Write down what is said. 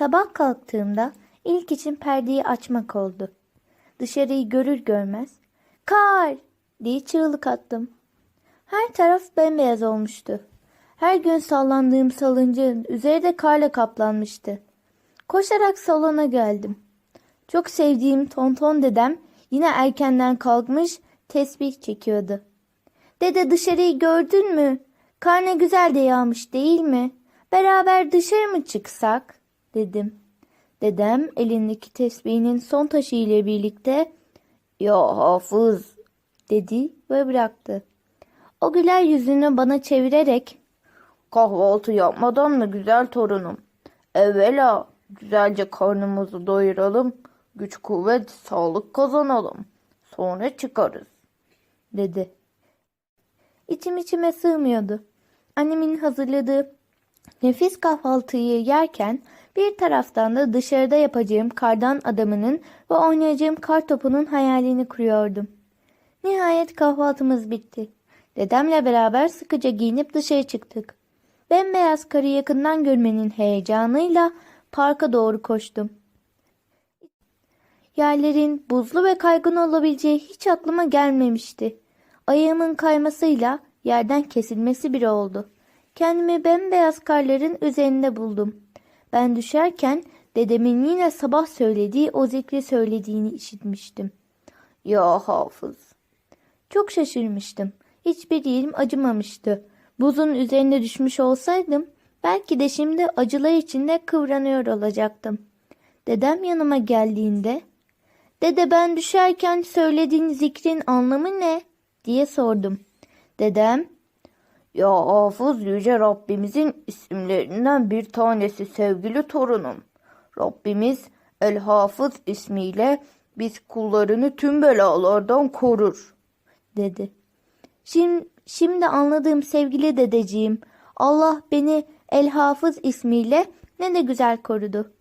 Sabah kalktığımda ilk için perdeyi açmak oldu. Dışarıyı görür görmez kar diye çığlık attım. Her taraf bembeyaz olmuştu. Her gün sallandığım salıncağın üzeri de karla kaplanmıştı. Koşarak salona geldim. Çok sevdiğim tonton dedem yine erkenden kalkmış tesbih çekiyordu. Dede dışarıyı gördün mü? Kar ne güzel de yağmış değil mi? Beraber dışarı mı çıksak? Dedim. Dedem elindeki tesbihinin son taşı ile birlikte ya hafız dedi ve bıraktı. O güler yüzünü bana çevirerek kahvaltı yapmadan mı güzel torunum? Evvela güzelce karnımızı doyuralım, güç kuvvet sağlık kazanalım. Sonra çıkarız dedi. İçim içime sığmıyordu. Annemin hazırladığı nefis kahvaltıyı yerken bir taraftan da dışarıda yapacağım kardan adamının ve oynayacağım kar topunun hayalini kuruyordum. Nihayet kahvaltımız bitti. Dedemle beraber sıkıca giyinip dışarı çıktık. Bembeyaz karı yakından görmenin heyecanıyla parka doğru koştum. Yerlerin buzlu ve kaygan olabileceği hiç aklıma gelmemişti. Ayağımın kaymasıyla yerden kesilmesi bile oldu. Kendimi bembeyaz karların üzerinde buldum. Ben düşerken dedemin yine sabah söylediği o zikri söylediğini işitmiştim. Ya hafız. Çok şaşırmıştım. Hiçbir yerim acımamıştı. Buzun üzerine düşmüş olsaydım belki de şimdi acılar içinde kıvranıyor olacaktım. Dedem yanıma geldiğinde Dede ben düşerken söylediğin zikrin anlamı ne? diye sordum. Dedem ya hafız yüce Rabbimizin isimlerinden bir tanesi sevgili torunum. Rabbimiz El Hafız ismiyle biz kullarını tüm belalardan korur dedi. Şimdi, şimdi anladığım sevgili dedeciğim Allah beni El Hafız ismiyle ne de güzel korudu.